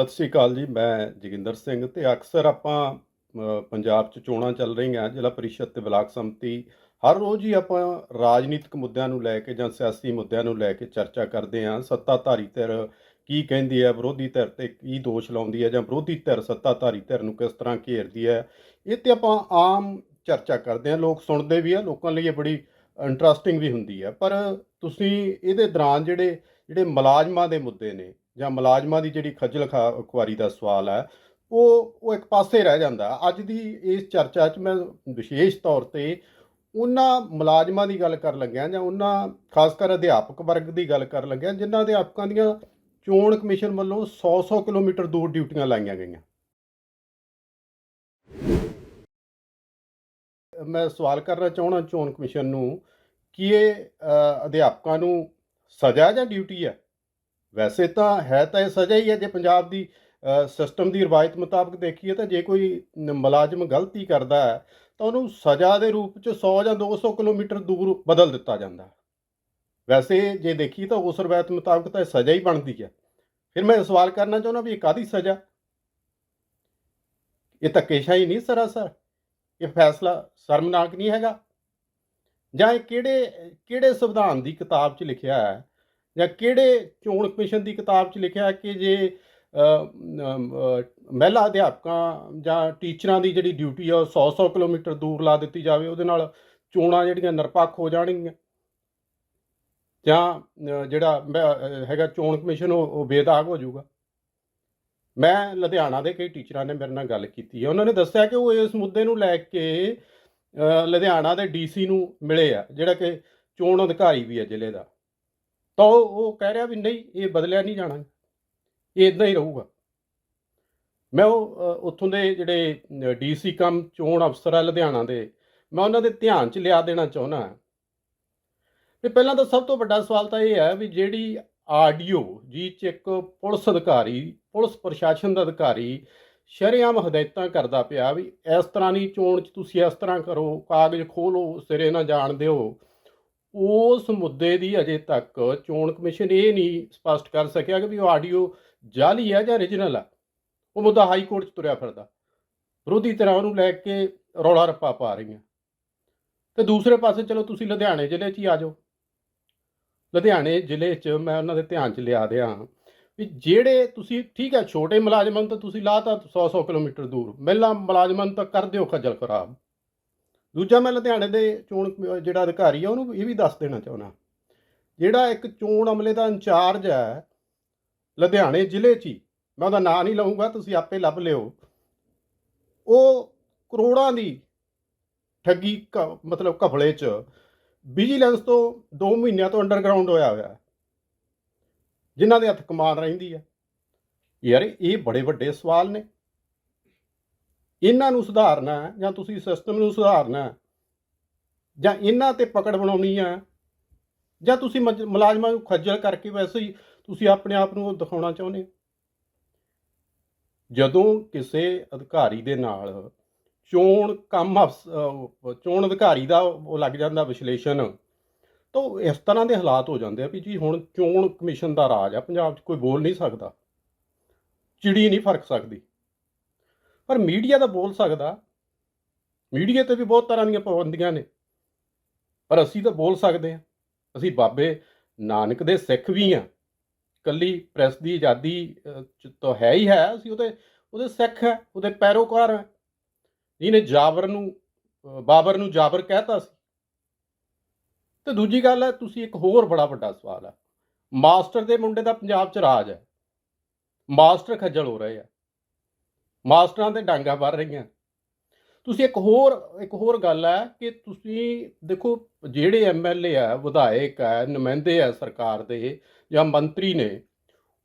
ਸਤਿ ਸ੍ਰੀ ਅਕਾਲ ਜੀ, ਮੈਂ ਜੋਗਿੰਦਰ ਸਿੰਘ ਤੇ ਅਕਸਰ ਆਪਾਂ ਪੰਜਾਬ 'ਚ ਚੋਣਾਂ ਚੱਲ ਰਹੀਆਂ, ਜ਼ਿਲ੍ਹਾ ਪਰਿਸ਼ਦ ਤੇ ਬਲਾਕ ਸੰਮਤੀ, ਹਰ ਰੋਜ਼ ਹੀ ਆਪਾਂ ਰਾਜਨੀਤਿਕ ਮੁੱਦਿਆਂ ਨੂੰ ਲੈ ਕੇ ਜਾਂ ਸਿਆਸੀ ਮੁੱਦਿਆਂ ਨੂੰ ਲੈ ਕੇ ਚਰਚਾ ਕਰਦੇ ਹਾਂ, ਸੱਤਾਧਾਰੀ ਧਿਰ ਕੀ ਕਹਿੰਦੀ ਹੈ, ਵਿਰੋਧੀ ਧਿਰ ਤੇ ਕੀ ਦੋਸ਼ ਲਾਉਂਦੀ ਹੈ ਜਾਂ ਵਿਰੋਧੀ ਧਿਰ, ਸੱਤਾਧਾਰੀ ਧਿਰ ਨੂੰ ਕਿਸ ਤਰ੍ਹਾਂ ਘੇਰਦੀ ਹੈ, ਇਹ ਤੇ ਆਪਾਂ ਆਮ ਚਰਚਾ ਕਰਦੇ ਹਾਂ, ਲੋਕ ਸੁਣਦੇ ਵੀ ਆ, ਲੋਕਾਂ ਲਈ ਇਹ ਬੜੀ ਇੰਟਰਸਟਿੰਗ ਵੀ ਹੁੰਦੀ ਹੈ, ਪਰ ਤੁਸੀਂ ਇਹਦੇ ਦੌਰਾਨ ਜਿਹੜੇ ਜਿਹੜੇ ਮੁਲਾਜ਼ਮਾਂ ਦੇ ਮੁੱਦੇ ਨੇ ਜਾਂ ਮੁਲਾਜ਼ਮਾਂ ਦੀ ਜਿਹੜੀ ਖੱਜਲ ਖਾ- ਖੁਆਰੀ ਦਾ ਸਵਾਲ ਹੈ, ਉਹ ਉਹ ਇੱਕ ਪਾਸੇ ਰਹਿ ਜਾਂਦਾ। ਅੱਜ ਦੀ ਇਸ ਚਰਚਾ 'ਚ ਮੈਂ ਵਿਸ਼ੇਸ਼ ਤੌਰ ਤੇ ਉਹਨਾਂ ਮੁਲਾਜ਼ਮਾਂ ਦੀ ਗੱਲ ਕਰਨ ਲੱਗਿਆ ਜਾਂ ਉਹਨਾਂ, ਖਾਸ ਕਰ ਅਧਿਆਪਕ ਵਰਗ ਦੀ ਗੱਲ ਕਰਨ ਲੱਗਿਆ, ਜਿਨ੍ਹਾਂ ਅਧਿਆਪਕਾਂ ਦੀਆਂ ਚੋਣ ਕਮਿਸ਼ਨ ਵੱਲੋਂ 100-100 ਕਿਲੋਮੀਟਰ ਦੂਰ ਡਿਊਟੀਆਂ ਲਾਈਆਂ ਗਈਆਂ। ਮੈਂ ਸਵਾਲ ਕਰਨਾ ਚਾਹੁੰਦਾ ਚੋਣ ਕਮਿਸ਼ਨ ਨੂੰ ਕਿ ਇਹ ਅਧਿਆਪਕਾਂ ਨੂੰ ਸਜ਼ਾ ਜਾਂ ਡਿਊਟੀ ਹੈ? ਵੈਸੇ ਤਾਂ ਹੈ ਤਾਂ ਇਹ ਸਜ਼ਾ ਹੀ ਹੈ, ਜੇ ਪੰਜਾਬ ਦੀ ਸਿਸਟਮ ਦੀ ਰਵਾਇਤ ਮੁਤਾਬਕ ਦੇਖੀਏ ਤਾਂ ਜੇ ਕੋਈ ਮੁਲਾਜ਼ਮ ਗਲਤੀ ਕਰਦਾ ਹੈ, ਤਾਂ ਉਹਨੂੰ ਸਜ਼ਾ ਦੇ ਰੂਪ 'ਚ 100 ਜਾਂ 200 ਕਿਲੋਮੀਟਰ ਦੂਰ ਬਦਲ ਦਿੱਤਾ ਜਾਂਦਾ ਵੈਸੇ ਜੇ ਦੇਖੀਏ ਤਾਂ ਉਸ ਰਵਾਇਤ ਮੁਤਾਬਕ ਤਾਂ ਇਹ ਸਜ਼ਾ ਹੀ ਬਣਦੀ ਹੈ। ਫਿਰ ਮੈਂ ਸਵਾਲ ਕਰਨਾ ਚਾਹੁੰਦਾ ਵੀ ਇਹ ਕਾਦੀ ਸਜ਼ਾ? ਇਹ ਧੱਕੇਸ਼ਾਹੀ ਨਹੀਂ ਸਰਾਸਰ? ਇਹ ਫੈਸਲਾ ਸ਼ਰਮਨਾਕ ਨਹੀਂ ਹੈਗਾ? ਜਾਂ ਇਹ ਕਿਹੜੇ ਕਿਹੜੇ ਸੰਵਿਧਾਨ ਦੀ ਕਿਤਾਬ 'ਚ ਲਿਖਿਆ ਹੈ ਜਾਂ ਕਿਹੜੇ ਚੋਣ ਕਮਿਸ਼ਨ ਦੀ ਕਿਤਾਬ 'ਚ ਲਿਖਿਆ ਕਿ ਜੇ ਮਹਿਲਾ ਅਧਿਆਪਕਾਂ ਜਾਂ ਟੀਚਰਾਂ ਦੀ ਜਿਹੜੀ ਡਿਊਟੀ ਆ ਉਹ 100-100 ਕਿਲੋਮੀਟਰ ਦੂਰ ਲਾ ਦਿੱਤੀ ਜਾਵੇ ਉਹਦੇ ਨਾਲ ਚੋਣਾਂ ਜਿਹੜੀਆਂ ਨਿਰਪੱਖ ਹੋ ਜਾਣਗੀਆਂ? ਜਾਂ ਜਿਹੜਾ ਮੈਂ, ਹੈਗਾ ਚੋਣ ਕਮਿਸ਼ਨ ਉਹ ਉਹ ਬੇਦਾਗ ਹੋ ਜਾਊਗਾ? ਮੈਂ ਲੁਧਿਆਣਾ ਦੇ ਕਈ ਟੀਚਰਾਂ ਨੇ ਮੇਰੇ ਨਾਲ ਗੱਲ ਕੀਤੀ ਹੈ। ਉਹਨਾਂ ਨੇ ਦੱਸਿਆ ਕਿ ਉਹ ਇਸ ਮੁੱਦੇ ਨੂੰ ਲੈ ਕੇ ਲੁਧਿਆਣਾ ਦੇ ਡੀਸੀ ਨੂੰ ਮਿਲੇ ਆ ਜਿਹੜਾ ਕਿ ਚੋਣ ਅਧਿਕਾਰੀ ਵੀ ਹੈ ਜ਼ਿਲ੍ਹੇ ਦਾ। ਤਾਂ ਉਹ ਉਹ ਕਹਿ ਰਿਹਾ ਵੀ ਨਹੀਂ, ਇਹ ਬਦਲਿਆ ਨਹੀਂ ਜਾਣਾ। ਇਹ ਇਦਾਂ ਹੀ ਰਹੂਗਾ। ਮੈਂ ਉਹ ਉੱਥੋਂ ਦੇ ਜਿਹੜੇ ਡੀਸੀ ਕਮ ਚੋਣ ਅਫਸਰ ਆ ਲੁਧਿਆਣਾ ਦੇ, ਮੈਂ ਉਹਨਾਂ ਦੇ ਧਿਆਨ 'ਚ ਲਿਆ ਦੇਣਾ ਚਾਹੁੰਦਾ ਵੀ ਪਹਿਲਾਂ ਤਾਂ ਸਭ ਤੋਂ ਵੱਡਾ ਸਵਾਲ ਤਾਂ ਇਹ ਹੈ ਵੀ ਜਿਹੜੀ ਆਡੀਓ ਜੀ ਚ ਇੱਕ ਪੁਲਿਸ ਅਧਿਕਾਰੀ, ਪੁਲਿਸ ਪ੍ਰਸ਼ਾਸਨ ਦਾ ਅਧਿਕਾਰੀ ਸ਼ਰੇਆਮ ਹਦਾਇਤਾਂ ਕਰਦਾ ਪਿਆ ਵੀ ਇਸ ਤਰ੍ਹਾਂ ਨਹੀਂ, ਚੋਣ 'ਚ ਤੁਸੀਂ ਇਸ ਤਰ੍ਹਾਂ ਕਰੋ, ਕਾਗਜ਼ ਖੋਲੋ, ਸਿਰੇ ਨਾ ਜਾਣ ਦਿਓ। ਉਸ ਮੁੱਦੇ ਦੀ ਅਜੇ ਤੱਕ ਚੋਣ ਕਮਿਸ਼ਨ ਇਹ ਨਹੀਂ ਸਪਸ਼ਟ ਕਰ ਸਕਿਆ ਕਿ ਵੀ ਉਹ ਆਡੀਓ ਜਾਲੀ ਹੈ ਜਾਂ origignal ਆ। ਉਹ ਮੁੱਦਾ ਹਾਈ ਕੋਰਟ 'ਚ ਤੁਰਿਆ ਫਿਰਦਾ। ਵਿਰੋਧੀ ਧਿਰਾਂ ਉਹਨੂੰ ਲੈ ਕੇ ਰੌਲਾ ਰੱਪਾ ਪਾ ਰਹੀਆਂ। ਤੇ ਦੂਸਰੇ ਪਾਸੇ ਚਲੋ ਤੁਸੀਂ ਲੁਧਿਆਣੇ ਜ਼ਿਲ੍ਹੇ 'ਚ ਹੀ ਆ ਜਾਓ। ਲੁਧਿਆਣੇ ਜ਼ਿਲ੍ਹੇ 'ਚ ਮੈਂ ਉਹਨਾਂ ਦੇ ਧਿਆਨ 'ਚ ਲਿਆ ਦਿਆਂ ਵੀ ਜਿਹੜੇ ਤੁਸੀਂ ਠੀਕ ਹੈ ਛੋਟੇ ਮੁਲਾਜ਼ਮਾਂ ਨੂੰ ਤਾਂ ਤੁਸੀਂ ਲਾਤਾ 100-100 ਕਿਲੋਮੀਟਰ ਦੂਰ। ਮਹਿਲਾ ਮੁਲਾਜ਼ਮਾਂ ਨੂੰ ਤਾਂ ਕਰ ਦਿਓ ਖੱਜਲ ਖਰਾਬ। ਦੂਜਾ ਮੈਂ ਲੁਧਿਆਣੇ ਦੇ ਚੋਣ ਜਿਹੜਾ ਅਧਿਕਾਰੀ ਆ, ਉਹਨੂੰ ਇਹ ਵੀ ਦੱਸ ਦੇਣਾ ਚਾਹੁੰਦਾ। ਜਿਹੜਾ ਇੱਕ ਚੋਣ ਅਮਲੇ ਦਾ ਇੰਚਾਰਜ ਹੈ, ਲੁਧਿਆਣੇ ਜ਼ਿਲ੍ਹੇ 'ਚ ਹੀ, ਮੈਂ ਉਹਦਾ ਨਾਂ ਨਹੀਂ ਲਵਾਂਗਾ ਤੁਸੀਂ ਆਪੇ ਲੱਭ ਲਿਓ। ਉਹ ਕਰੋੜਾਂ ਦੀ ਠੱਗੀ ਕ- ਮਤਲਬ ਘਪਲੇ 'ਚ ਵਿਜੀਲੈਂਸ ਤੋਂ 2 ਮਹੀਨਿਆਂ ਤੋਂ ਅੰਡਰਗਰਾਉਂਡ ਹੋਇਆ ਹੋਇਆ ਹੈ। ਜਿਨ੍ਹਾਂ ਦੇ ਹੱਥ ਕਮਾਨ ਰਹਿੰਦੀ ਹੈ। ਯਾਰ, ਇਹ ਬੜੇ ਵੱਡੇ ਸਵਾਲ ਨੇ। ਇਹਨਾਂ ਨੂੰ ਸੁਧਾਰਨਾ ਹੈ ਜਾਂ ਤੁਸੀਂ ਸਿਸਟਮ ਨੂੰ ਸੁਧਾਰਨਾ ਹੈ? ਜਾਂ ਇਹਨਾਂ ਤੇ ਪਕੜ ਬਣਾਉਣੀ ਹੈ? ਜਾਂ ਤੁਸੀਂ ਮਜ- ਮੁਲਾਜ਼ਮਾਂ ਨੂੰ ਖੱਜਲ ਕਰਕੇ ਵੈਸੇ ਹੀ ਤੁਸੀਂ ਆਪਣੇ ਆਪ ਨੂੰ ਉਹ ਦਿਖਾਉਣਾ ਚਾਹੁੰਦੇ ਹੋ? ਜਦੋਂ ਕਿਸੇ ਅਧਿਕਾਰੀ ਦੇ ਨਾਲ ਚੋਣ ਕੰਮ ਚੋਣ ਅਧਿਕਾਰੀ ਦਾ ਉਹ ਲੱਗ ਜਾਂਦਾ ਵਿਸ਼ਲੇਸ਼ਣ, ਤਾਂ ਉਹ ਇਸ ਤਰ੍ਹਾਂ ਦੇ ਹਾਲਾਤ ਹੋ ਜਾਂਦੇ ਆ ਵੀ ਜੀ ਹੁਣ ਚੋਣ ਕਮਿਸ਼ਨ ਦਾ ਰਾਜ ਆ, ਪੰਜਾਬ 'ਚ ਕੋਈ ਬੋਲ ਨਹੀਂ ਸਕਦਾ। ਚਿੜੀ ਨਹੀਂ ਫ਼ਰਕ ਸਕਦੀ। ਪਰ ਮੀਡੀਆ ਤਾਂ ਬੋਲ ਸਕਦਾ। ਮੀਡੀਆ ਤੇ ਵੀ ਬਹੁਤ ਤਰ੍ਹਾਂ ਦੀਆਂ ਪਾਬੰਦੀਆਂ ਨੇ। ਪਰ ਅਸੀਂ ਤਾਂ ਬੋਲ ਸਕਦੇ ਹਾਂ। ਅਸੀਂ ਬਾਬੇ ਨਾਨਕ ਦੇ ਸਿੱਖ ਵੀ ਹਾਂ। ਕੱਲੀ ਪ੍ਰੈਸ ਦੀ ਆਜ਼ਾਦੀ ਅਹ, ਤਾਂ ਹੈ ਹੀ ਹੈ। ਅਸੀਂ ਉਹਦੇ ਉਹਦੇ ਸਿੱਖ ਹੈ ਉਹਦੇ ਪੈਰੋਕਾਰ ਹੈ। ਇਹਨੇ ਜਾਬਰ ਨੂੰ ਬਾਬਰ ਨੂੰ ਜਾਬਰ ਕਹਿਤਾ ਸੀ। ਤੇ ਦੂਜੀ ਗੱਲ ਹੈ ਤੁਸੀਂ ਇੱਕ ਹੋਰ ਬੜਾ ਵੱਡਾ ਸਵਾਲ ਹੈ। ਮਾਸਟਰ ਦੇ ਮੁੰਡੇ ਦਾ ਪੰਜਾਬ 'ਚ ਰਾਜ ਹੈ। ਮਾਸਟਰ ਖੱਜਲ ਹੋ ਰਹੇ ਆ। ਮਾਸਟਰਾਂ ਤੇ ਡਾਂਗਾ ਵਰ ਰਹੀਆਂ। ਤੁਸੀਂ ਇੱਕ ਹੋਰ ਇੱਕ ਹੋਰ ਗੱਲ ਹੈ ਕਿ ਤੁਸੀਂ ਦੇਖੋ, ਜਿਹੜੇ ਐਮਐਲਏ ਆ, ਵਿਧਾਇਕ ਆ, ਨੁਮਾਇੰਦੇ ਆ ਸਰਕਾਰ ਦੇ ਜਾਂ ਮੰਤਰੀ ਨੇ,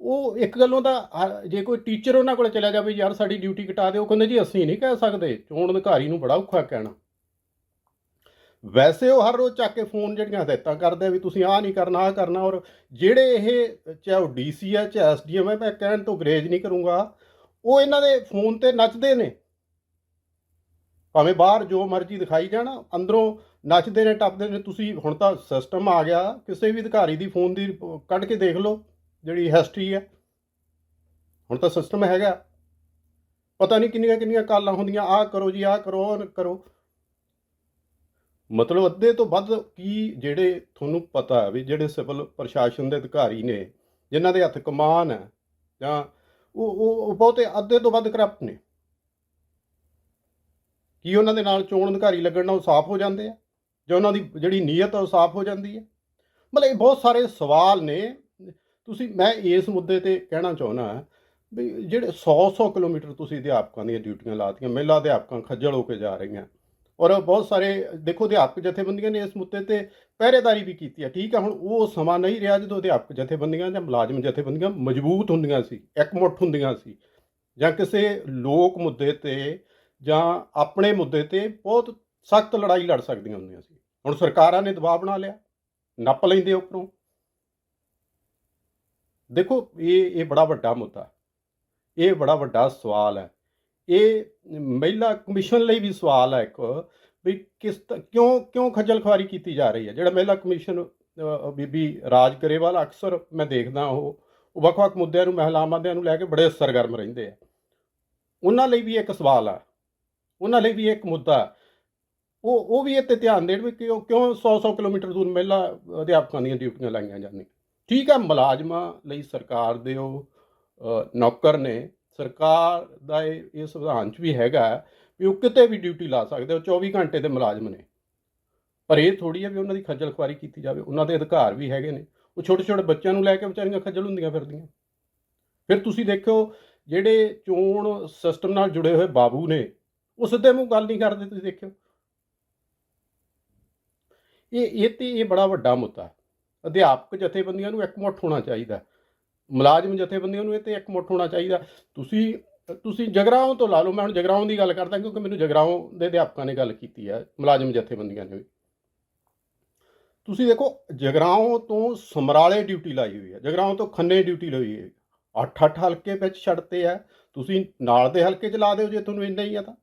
ਉਹ ਇੱਕ ਗੱਲੋਂ ਦਾ ਜੇ ਕੋਈ ਟੀਚਰ ਉਹਨਾਂ ਕੋਲ ਚਲਾ ਜਾਵੇ, ਯਾਰ ਸਾਡੀ ਡਿਊਟੀ ਘਟਾ ਦਿਓ ਕਹਿੰਦੇ ਜੀ ਅਸੀਂ ਨਹੀਂ ਕਹਿ ਸਕਦੇ, ਚੋਣ ਅਧਿਕਾਰੀ ਨੂੰ ਬੜਾ ਔਖਾ ਕਹਿਣਾ। ਵੈਸੇ ਉਹ ਹਰ ਰੋਜ਼ ਚੱਕ ਕੇ ਫੋਨ ਜਿਹੜੀਆਂ ਹਦਾਇਤਾਂ ਕਰਦੇ ਵੀ ਤੁਸੀਂ ਆਹ ਨਹੀਂ ਕਰਨਾ, ਆਹ ਕਰਨਾ, ਔਰ ਜਿਹੜੇ ਇਹ, ਚਾਹੇ ਉਹ ਡੀਸੀ ਹੈ ਚਾਹੇ ਐਸਡੀਐਮ ਹੈ ਮੈਂ ਕਹਿਣ ਤੋਂ ਗਰੇਜ ਨਹੀਂ ਕਰੂੰਗਾ ਉਹ ਇਹਨਾਂ ਦੇ ਫੋਨ ਤੇ ਨੱਚਦੇ ਨੇ। ਭਾਵੇਂ ਬਾਹਰ ਜੋ ਮਰਜ਼ੀ ਦਿਖਾਈ ਜਾਣ, ਅੰਦਰੋਂ ਨੱਚਦੇ ਨੇ, ਟੱਪਦੇ ਨੇ। ਤੁਸੀਂ ਹੁਣ ਤਾਂ ਸਿਸਟਮ ਆ ਗਿਆ। ਕਿਸੇ ਵੀ ਅਧਿਕਾਰੀ ਦੀ ਫੋਨ ਦੀ ਰਿਪੋ- ਕੱਢ ਕੇ ਦੇਖ ਲਓ, ਜਿਹੜੀ ਹਿਸਟਰੀ ਹੈ। ਹੁਣ ਤਾਂ ਸਿਸਟਮ ਹੈਗਾ। ਪਤਾ ਨਹੀਂ ਕਿੰਨੀਆਂ ਕਿੰਨੀਆਂ ਕਾਲਾਂ ਹੁੰਦੀਆਂ, ਆਹ ਕਰੋ ਜੀ, ਆਹ ਕਰੋ, ਉਹ ਕਰੋ। ਮਤਲਬ ਅੱਧੇ ਤੋਂ ਵੱਧ ਕੀ ਜਿਹੜੇ ਤੁਹਾਨੂੰ ਪਤਾ ਹੈ ਵੀ ਜਿਹੜੇ ਸਿਵਲ ਪ੍ਰਸ਼ਾਸਨ ਦੇ ਅਧਿਕਾਰੀ ਨੇ, ਜਿਨ੍ਹਾਂ ਦੇ ਹੱਥ ਕਮਾਨ ਹੈ ਜਾਂ ਉਹ ਉਹ ਬਹੁਤੇ ਅੱਧੇ ਤੋਂ ਵੱਧ ਕਰਪਟ ਨੇ। ਕੀ ਉਹਨਾਂ ਦੇ ਨਾਲ ਚੋਣ ਅਧਿਕਾਰੀ ਲੱਗਣ ਨਾਲ ਉਹ ਸਾਫ਼ ਹੋ ਜਾਂਦੇ ਆ? ਜਾਂ ਉਹਨਾਂ ਦੀ ਜਿਹੜੀ ਨੀਅਤ ਆ ਉਹ ਸਾਫ਼ ਹੋ ਜਾਂਦੀ ਹੈ ਮਤਲਬ ਇਹ ਬਹੁਤ ਸਾਰੇ ਸਵਾਲ ਨੇ। ਤੁਸੀਂ, ਮੈਂ ਇਸ ਮੁੱਦੇ ਤੇ ਕਹਿਣਾ ਚਾਹੁੰਦਾ ਵੀ ਜਿਹੜੇ 100-100 ਕਿਲੋਮੀਟਰ ਤੁਸੀਂ ਅਧਿਆਪਕਾਂ ਦੀਆਂ ਡਿਊਟੀਆਂ ਲਾਤੀਆਂ, ਮਹਿਲਾ ਅਧਿਆਪਕਾਂ ਖੱਜਲ ਹੋ ਕੇ ਜਾ ਰਹੀਆਂ ਔਰ ਬਹੁਤ ਸਾਰੇ, ਦੇਖੋ ਅਧਿਆਪਕ ਜਥੇਬੰਦੀਆਂ ਨੇ ਇਸ ਮੁੱਦੇ ਤੇ ਪਹਿਰੇਦਾਰੀ ਵੀ ਕੀਤੀ ਹੈ, ਠੀਕ ਹੈ, ਹੁਣ ਉਹ ਸਮਾਂ ਨਹੀਂ ਰਿਹਾ ਜਦੋਂ ਅਧਿਆਪਕ ਜਥੇਬੰਦੀਆਂ ਜਾਂ ਮੁਲਾਜ਼ਮ ਜਥੇਬੰਦੀਆਂ ਮਜ਼ਬੂਤ ਹੁੰਦੀਆਂ ਸੀ ਇਕਮੁੱਠ ਹੁੰਦੀਆਂ ਸੀ, ਜਾਂ ਕਿਸੇ ਲੋਕ ਮੁੱਦੇ ਤੇ ਜਾਂ ਆਪਣੇ ਮੁੱਦੇ ਤੇ ਬਹੁਤ ਸਖਤ ਲੜਾਈ ਲੜ ਸਕਦੀਆਂ ਹੁੰਦੀਆਂ ਸੀ, ਹੁਣ ਸਰਕਾਰਾਂ ਨੇ ਦਬਾਅ ਬਣਾ ਲਿਆ, ਨੱਪ ਲੈਂਦੇ ਉੱਪਰੋਂ। ਦੇਖੋ, ਇਹ ਇਹ ਬੜਾ ਵੱਡਾ ਮੁੱਦਾ, ਇਹ ਬੜਾ ਵੱਡਾ ਸਵਾਲ ਹੈ ਇਹ ਮਹਿਲਾ ਕਮਿਸ਼ਨ ਲਈ ਵੀ ਸਵਾਲ ਹੈ ਇੱਕ, ਵੀ ਕਿਸ ਤ- ਕਿਉਂ ਕਿਉਂ ਖੱਜਲ ਖੁਆਰੀ ਕੀਤੀ ਜਾ ਰਹੀ ਹੈ? ਜਿਹੜਾ ਮਹਿਲਾ ਕਮਿਸ਼ਨ ਬੀਬੀ ਰਾਜ ਕਰੇਵਾਲ ਅਕਸਰ ਮੈਂ ਦੇਖਦਾ ਉਹ ਉਹ ਵੱਖ-ਵੱਖ ਮੁੱਦਿਆਂ ਨੂੰ ਮਹਿਲਾਵਾਂ ਦੇ ਨੂੰ ਲੈ ਕੇ ਬੜੇ ਸਰਗਰਮ ਰਹਿੰਦੇ ਆ। ਉਹਨਾਂ ਲਈ ਵੀ ਇੱਕ ਸਵਾਲ ਆ ਉਹਨਾਂ ਲਈ ਵੀ ਇੱਕ ਮੁੱਦਾ ਉਹ ਉਹ ਵੀ ਇਹ ਤੇ ਧਿਆਨ ਦੇਣ ਵੀ ਕਿਉਂ ਕਿਉਂ 100-100 ਕਿਲੋਮੀਟਰ ਦੂਰ ਮਹਿਲਾ ਅਧਿਆਪਕਾਂ ਦੀਆਂ ਡਿਊਟੀਆਂ ਲਾਈਆਂ ਜਾਂਦੀਆਂ। ਠੀਕ ਹੈ, ਮੁਲਾਜ਼ਮਾਂ ਲਈ ਸਰਕਾਰ ਦੇ ਉਹ ਨੌਕਰ ਨੇ ਸਰਕਾਰ ਦਾ ਇਹ ਇਹ ਸੰਵਿਧਾਨ 'ਚ ਵੀ ਹੈਗਾ ਵੀ ਉਹ ਕਿਤੇ ਵੀ ਡਿਊਟੀ ਲਾ ਸਕਦੇ ਉਹ 24 ਘੰਟੇ ਦੇ ਮੁਲਾਜ਼ਮ ਨੇ। ਪਰ ਇਹ ਥੋੜੀ ਹੈ ਵੀ ਉਹਨਾਂ ਦੀ ਖੱਜਲ ਖੁਆਰੀ ਕੀਤੀ ਜਾਵੇ, ਉਹਨਾਂ ਦੇ ਅਧਿਕਾਰ ਵੀ ਹੈਗੇ ਨੇ। ਉਹ ਛੋਟੇ ਛੋਟੇ ਬੱਚਿਆਂ ਨੂੰ ਲੈ ਕੇ ਵਿਚਾਰੀਆਂ ਖੱਜਲ ਹੁੰਦੀਆਂ ਫਿਰਦੀਆਂ। ਫਿਰ ਤੁਸੀਂ ਦੇਖਿਓ, ਜਿਹੜੇ ਚੋਣ ਸਿਸਟਮ ਨਾਲ ਜੁੜੇ ਹੋਏ ਬਾਬੂ ਨੇ, ਉਹ ਸਿੱਧੇ ਮੂੰਹ ਗੱਲ ਨਹੀਂ ਕਰਦੇ, ਤੁਸੀਂ ਦੇਖਿਓ। ਇਹ ਇਹ ਤੇ ਇਹ ਬੜਾ ਵੱਡਾ ਮੁੱਦਾ ਅਧਿਆਪਕ ਜਥੇਬੰਦੀਆਂ ਨੂੰ ਇਕਮੁੱਠ ਹੋਣਾ ਚਾਹੀਦਾ ਮੁਲਾਜ਼ਮ ਜਥੇਬੰਦੀਆਂ ਨੂੰ ਇਹ ਤੇ ਇਕਮੁੱਠ ਹੋਣਾ ਚਾਹੀਦਾ। ਤੁਸੀਂ ਤੁਸੀਂ ਜਗਰਾਉਂ ਤੋਂ ਲਾ ਲਓ, ਮੈਂ ਹੁਣ ਜਗਰਾਉਂ ਦੀ ਗੱਲ ਕਰਦਾ ਕਿਉਂਕਿ ਮੈਨੂੰ ਜਗਰਾਉਂ ਦੇ ਅਧਿਆਪਕਾਂ ਨੇ ਗੱਲ ਕੀਤੀ ਹੈ ਮੁਲਾਜ਼ਮ ਜਥੇਬੰਦੀਆਂ ਨੇ। ਵੀ ਤੁਸੀਂ ਦੇਖੋ, ਜਗਰਾਉਂ ਤੋਂ ਸਮਰਾਲੇ ਡਿਊਟੀ ਲਾਈ ਹੋਈ ਹੈ ਜਗਰਾਉਂ ਤੋਂ ਖੰਨੇ ਡਿਊਟੀ ਲਈ ਹੋਈ ਹੈ ਅੱਠ ਅੱਠ ਹਲਕੇ ਵਿੱਚ ਛੱਡਤੇ ਆ, ਤੁਸੀਂ ਨਾਲ ਦੇ ਹਲਕੇ 'ਚ ਲਾ ਦਿਓ ਜੇ ਤੁਹਾਨੂੰ ਇੰਨਾ ਹੀ ਆ ਤਾਂ।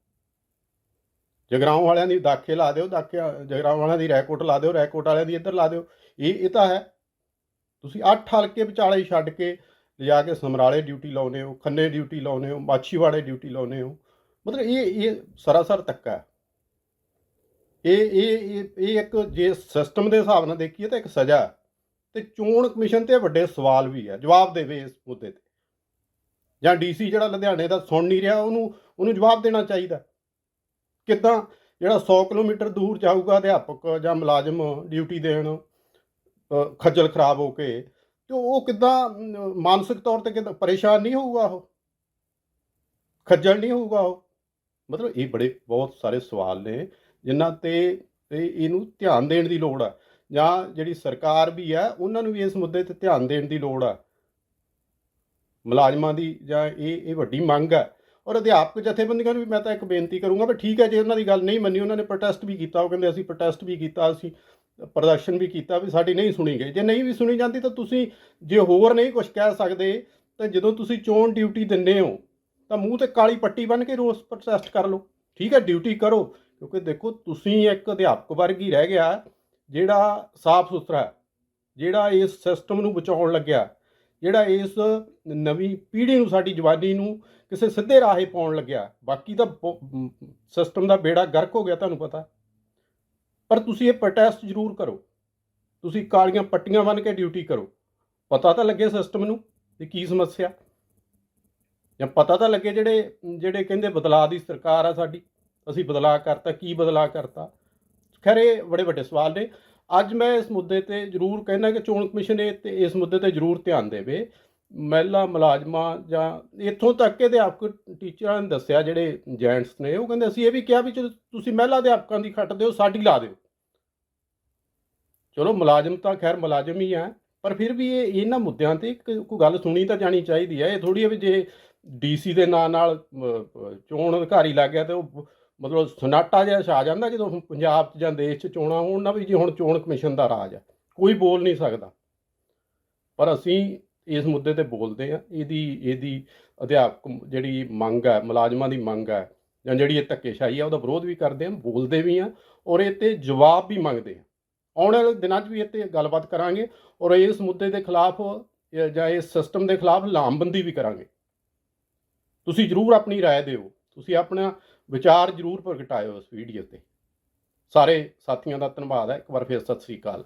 ਜਗਰਾਉਂ ਵਾਲਿਆਂ ਦੀ ਦਾਖੇ ਲਾ ਦਿਓ, ਦਾਖੇ, ਜਗਰਾਉਂ ਵਾਲਿਆਂ ਦੀ ਰੈਕੋਟ ਲਾ ਦਿਓ ਰੈਕੋਟ ਵਾਲਿਆਂ ਦੀ ਇੱਧਰ ਲਾ ਦਿਓ। ਇਹ ਇਹ ਤਾਂ ਹੈ ਤੁਸੀਂ ਅੱਠ ਹਲਕੇ ਵਿਚਾਲੇ ਛੱਡ ਕੇ ਲਿਜਾ ਕੇ ਸਮਰਾਲੇ ਡਿਊਟੀ ਲਾਉਨੇ ਹੋ, ਖੰਨੇ ਡਿਊਟੀ ਲਾਉਨੇ ਹੋ, ਮਾਛੀਵਾੜੇ ਡਿਊਟੀ ਲਾਉਨੇ ਹੋ, ਮਤਲਬ ਇਹ ਇਹ ਸਰਾਸਰ ਧੱਕਾ ਹੈ। ਇਹ ਇਹ ਇਹ ਇੱਕ ਜੇ ਸਿਸਟਮ ਦੇ ਹਿਸਾਬ ਨਾਲ ਦੇਖੀਏ ਤਾਂ ਇੱਕ ਸਜ਼ਾ ਹੈ ਤੇ ਚੋਣ ਕਮਿਸ਼ਨ ਤੇ ਵੱਡੇ ਸਵਾਲ ਵੀ ਹੈ, ਜਵਾਬ ਦੇਵੇ ਇਸ ਮੁੱਦੇ ਤੇ। ਜਾਂ ਡੀਸੀ ਜਿਹੜਾ ਲੁਧਿਆਣੇ ਦਾ ਸੁਣ ਨਹੀਂ ਰਿਹਾ, ਉਹਨੂੰ ਉਹਨੂੰ ਜਵਾਬ ਦੇਣਾ ਚਾਹੀਦਾ ਕਿੱਦਾਂ ਜਿਹੜਾ 100 ਕਿਲੋਮੀਟਰ ਦੂਰ ਜਾਊਗਾ ਅਧਿਆਪਕ ਜਾਂ ਮੁਲਾਜ਼ਮ ਡਿਊਟੀ ਦੇਣ ਖੱਜਲ ਖਰਾਬ ਹੋ ਕੇ, ਤੇ ਉਹ ਕਿੱਦਾਂ ਮਾਨਸਿਕ ਤੌਰ ਤੇ ਕਿੱਦਾਂ ਪਰੇਸ਼ਾਨ ਨਹੀਂ ਹੋਊਗਾ ਉਹ? ਖੱਜਲ ਨਹੀਂ ਹੋਊਗਾ ਉਹ? ਮਤਲਬ ਇਹ ਬੜੇ ਬਹੁਤ ਸਾਰੇ ਸਵਾਲ ਨੇ, ਜਿਨ੍ਹਾਂ ਤੇ ਇਹ, ਇਹਨੂੰ ਧਿਆਨ ਦੇਣ ਦੀ ਲੋੜ ਆ। ਜਾਂ ਜਿਹੜੀ ਸਰਕਾਰ ਵੀ ਹੈ ਉਹਨਾਂ ਨੂੰ ਵੀ ਇਸ ਮੁੱਦੇ ਤੇ ਧਿਆਨ ਦੇਣ ਦੀ ਲੋੜ ਆ। ਮੁਲਾਜ਼ਮਾਂ ਦੀ ਜਾਂ ਇਹ ਇਹ ਵੱਡੀ ਮੰਗ ਹੈ ਔਰ ਅਧਿਆਪਕ ਜਥੇਬੰਦੀਆਂ ਨੂੰ ਵੀ ਮੈਂ ਤਾਂ ਇੱਕ ਬੇਨਤੀ ਕਰੂੰਗਾ ਵੀ ਠੀਕ ਹੈ ਜੇ ਉਹਨਾਂ ਦੀ ਗੱਲ ਨਹੀਂ ਮੰਨੀ, ਉਹਨਾਂ ਨੇ ਪ੍ਰੋਟੈਸਟ ਵੀ ਕੀਤਾ, ਉਹ ਕਹਿੰਦੇ ਅਸੀਂ ਪ੍ਰੋਟੈਸਟ ਵੀ ਕੀਤਾ, ਅਸੀਂ ਪ੍ਰਦਰਸ਼ਨ ਵੀ ਕੀਤਾ ਵੀ ਸਾਡੀ ਨਹੀਂ ਸੁਣੀ ਗਈ। ਜੇ ਨਹੀਂ ਵੀ ਸੁਣੀ ਜਾਂਦੀ ਤਾਂ ਤੁਸੀਂ ਜੇ ਹੋਰ ਨਹੀਂ ਕੁਝ ਕਹਿ ਸਕਦੇ ਤਾਂ ਜਦੋਂ ਤੁਸੀਂ ਚੋਣ ਡਿਊਟੀ ਦਿੰਦੇ ਹੋ ਤਾਂ ਮੂੰਹ ਤੇ ਕਾਲੀ ਪੱਟੀ ਬੰਨ੍ਹ ਕੇ ਰੋਸ ਪ੍ਰੋਟੈਸਟ ਕਰ ਲਓ। ਠੀਕ ਹੈ, ਡਿਊਟੀ ਕਰੋ। ਕਿਉਂਕਿ ਦੇਖੋ, ਤੁਸੀਂ ਇੱਕ ਅਧਿਆਪਕ ਵਰਗ ਹੀ ਰਹਿ ਗਿਆ ਜਿਹੜਾ ਸਾਫ਼ ਸੁਥਰਾ ਜਿਹੜਾ ਇਸ ਸਿਸਟਮ ਨੂੰ ਬਚਾਉਣ ਲੱਗਿਆ, ਜਿਹੜਾ ਇਸ ਨਵੀਂ ਪੀੜ੍ਹੀ ਨੂੰ, ਸਾਡੀ ਜਵਾਨੀ ਨੂੰ ਕਿਸੇ ਸਿੱਧੇ ਰਾਹੇ ਪਾਉਣ ਲੱਗਿਆ। ਬਾਕੀ ਤਾਂ ਸਿਸਟਮ ਦਾ ਬੇੜਾ ਗਰਕ ਹੋ ਗਿਆ, ਤੁਹਾਨੂੰ ਪਤਾ। ਪਰ ਤੁਸੀਂ ਇਹ ਪ੍ਰੋਟੈਸਟ ਜ਼ਰੂਰ ਕਰੋ। ਤੁਸੀਂ ਕਾਲੀਆਂ ਪੱਟੀਆਂ ਬੰਨ੍ਹ ਕੇ ਡਿਊਟੀ ਕਰੋ। ਪਤਾ ਤਾਂ ਲੱਗੇ ਸਿਸਟਮ ਨੂੰ ਕਿ ਕੀ ਸਮੱਸਿਆ। ਜਾਂ ਪਤਾ ਤਾਂ ਲੱਗੇ ਜਿਹੜੇ ਜਿਹੜੇ ਕਹਿੰਦੇ ਬਦਲਾਅ ਦੀ ਸਰਕਾਰ ਆ ਸਾਡੀ, ਅਸੀਂ ਬਦਲਾਅ ਕਰਤਾ, ਕੀ ਬਦਲਾਅ ਕਰਤਾ। ਖੈਰ, ਇਹ ਬੜੇ ਵੱਡੇ ਸਵਾਲ ਨੇ। ਅੱਜ ਮੈਂ ਇਸ ਮੁੱਦੇ ਤੇ ਜ਼ਰੂਰ ਕਹਿਣਾ ਕਿ ਚੋਣ ਕਮਿਸ਼ਨ ਇਹ ਤੇ ਇਸ ਮੁੱਦੇ ਤੇ ਜ਼ਰੂਰ ਧਿਆਨ ਦੇਵੇ। ਮਹਿਲਾ, ਮੁਲਾਜ਼ਮਾਂ ਜਾਂ ਇੱਥੋਂ ਤੱਕ ਕਿ ਅਧਿਆਪਕ ਟੀਚਰਾਂ ਨੇ ਦੱਸਿਆ ਜਿਹੜੇ ਜੈਂਟਸ ਨੇ, ਉਹ ਕਹਿੰਦੇ ਅਸੀਂ ਇਹ ਵੀ ਕਿਹਾ ਵੀ ਜਦੋਂ ਤੁਸੀਂ ਮਹਿਲਾ ਅਧਿਆਪਕਾਂ ਦੀ ਖੱਟ ਦਿਓ, ਸਾਡੀ ਲਾ ਦਿਓ। ਚਲੋ ਮੁਲਾਜ਼ਮ ਤਾਂ ਖੈਰ ਮੁਲਾਜ਼ਮ ਹੀ ਆ ਪਰ ਫਿਰ ਵੀ ਇਹ ਇਹਨਾਂ ਮੁੱਦਿਆਂ ਤੇ ਇੱਕ- ਕੋਈ ਗੱਲ ਸੁਣੀ ਤਾਂ ਜਾਣੀ ਚਾਹੀਦੀ ਹੈ ਇਹ ਥੋੜੀ ਹੈ ਵੀ ਜੇ ਡੀਸੀ ਦੇ ਨਾਂ ਨਾਲ ਅ, ਚੋਣ ਅਧਿਕਾਰੀ ਲੱਗ ਗਿਆ ਤੇ ਉਹ ਮਤਲਬ ਸਨਾਟਾ ਜਿਹਾ ਛਾ ਜਾਂਦਾ ਜਦੋਂ ਪੰਜਾਬ 'ਚ ਜਾਂ ਦੇਸ਼ 'ਚ ਚੋਣਾਂ ਹੋਣ ਨਾ ਵੀ ਜੀ ਹੁਣ ਚੋਣ ਕਮਿਸ਼ਨ ਦਾ ਰਾਜ ਹੈ ਕੋਈ ਬੋਲ ਨਹੀਂ ਸਕਦਾ। ਪਰ ਅਸੀਂ ਇਸ ਮੁੱਦੇ ਤੇ ਬੋਲਦੇ ਆ ਇਹਦੀ ਇਹਦੀ ਅਧਿਆਪਕ ਜਿਹੜੀ ਮੰਗ ਹੈ ਮੁਲਾਜ਼ਮਾਂ ਦੀ ਮੰਗ ਹੈ ਜਾਂ ਜਿਹੜੀ ਇਹ ਧੱਕੇਸ਼ਾਹੀ ਆ ਉਹਦਾ ਵਿਰੋਧ ਵੀ ਕਰਦੇ ਆ ਬੋਲਦੇ ਵੀ ਆ ਔਰ ਇਹ ਤੇ ਜਵਾਬ ਵੀ ਮੰਗਦੇ ਆ। ਆਉਣ ਵਾਲੇ ਦਿਨਾਂ 'ਚ ਵੀ ਇਹ ਤੇ ਗੱਲਬਾਤ ਕਰਾਂਗੇ ਔਰ ਇਸ ਮੁੱਦੇ ਦੇ ਖਿਲਾਫ ਜਾਂ ਇਸ ਸਿਸਟਮ ਦੇ ਖਿਲਾਫ ਲਾਮਬੰਦੀ ਵੀ ਕਰਾਂਗੇ ਤੁਸੀਂ ਜਰੂਰ ਆਪਣੀ رائے ਦਿਓ ਤੁਸੀਂ ਆਪਣਾ ਵਿਚਾਰ ਜਰੂਰ ਪ੍ਰਗਟਾਇਓ ਇਸ ਵੀਡੀਓ ਤੇ ਸਾਰੇ ਸਾਥੀਆਂ ਦਾ ਧੰਨਵਾਦ ਹੈ ਇੱਕ ਵਾਰ ਫਿਰ ਸਤਿ ਸ੍ਰੀ ਅਕਾਲ